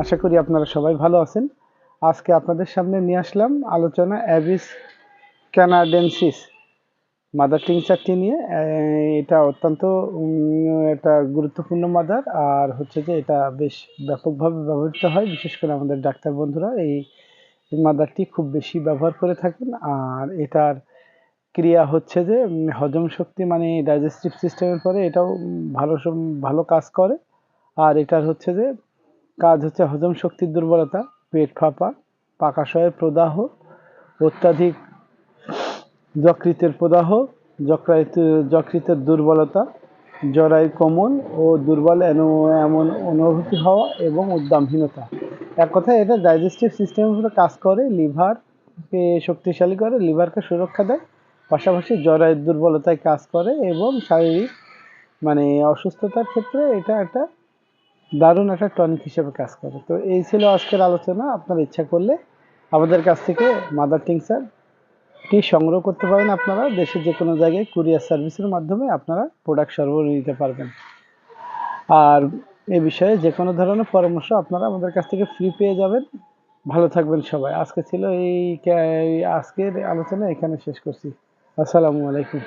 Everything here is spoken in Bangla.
আশা করি আপনারা সবাই ভালো আছেন। আজকে আপনাদের সামনে নিয়ে আসলাম আলোচনা অ্যাবিস ক্যানাডেন্সিস মাদার টিংচারটি নিয়ে। এটা অত্যন্ত একটা গুরুত্বপূর্ণ মাদার আর হচ্ছে যে এটা বেশ ব্যাপকভাবে ব্যবহৃত হয়। বিশেষ করে আমাদের ডাক্তার বন্ধুরা এই মাদারটি খুব বেশি ব্যবহার করে থাকেন। আর এটার ক্রিয়া হচ্ছে যে হজম শক্তি মানে ডাইজেস্টিভ সিস্টেমের পরে এটাও ভালো ভালো কাজ করে। আর এটার হচ্ছে যে, কাজ হচ্ছে হজম শক্তির দুর্বলতা, পেট ফাঁপা, পাকাশয়ের প্রদাহ, অত্যাধিক যকৃতের প্রদাহ, যকৃত, যকৃতের দুর্বলতা, জরায়ু কোমল ও দুর্বল এমন অনুভূতি হওয়া এবং উদ্দামহীনতা। এক কথায় এটা ডাইজেস্টিভ সিস্টেমের উপরে কাজ করে, লিভারকে শক্তিশালী করে, লিভারকে সুরক্ষা দেয়। পাশাপাশি জরায়ুর দুর্বলতায় কাজ করে এবং শারীরিক মানে অসুস্থতার ক্ষেত্রে এটা একটা দারুণ একটা টনিক হিসেবে কাজ করে। তো এই ছিল আজকের আলোচনা। আপনার ইচ্ছা করলে আমাদের কাছ থেকে মাদার টিংসার টি সংগ্রহ করতে পারেন আপনারা। দেশের যে কোনো জায়গায় কুরিয়ার সার্ভিসের মাধ্যমে আপনারা প্রোডাক্ট সরবরাহ নিতে পারবেন। আর এ বিষয়ে যে কোনো ধরনের পরামর্শ আপনারা আমাদের কাছ থেকে ফ্রি পেয়ে যাবেন। ভালো থাকবেন সবাই। আজকে ছিল এই এই, আজকের আলোচনা এখানে শেষ করছি। আসসালামু আলাইকুম।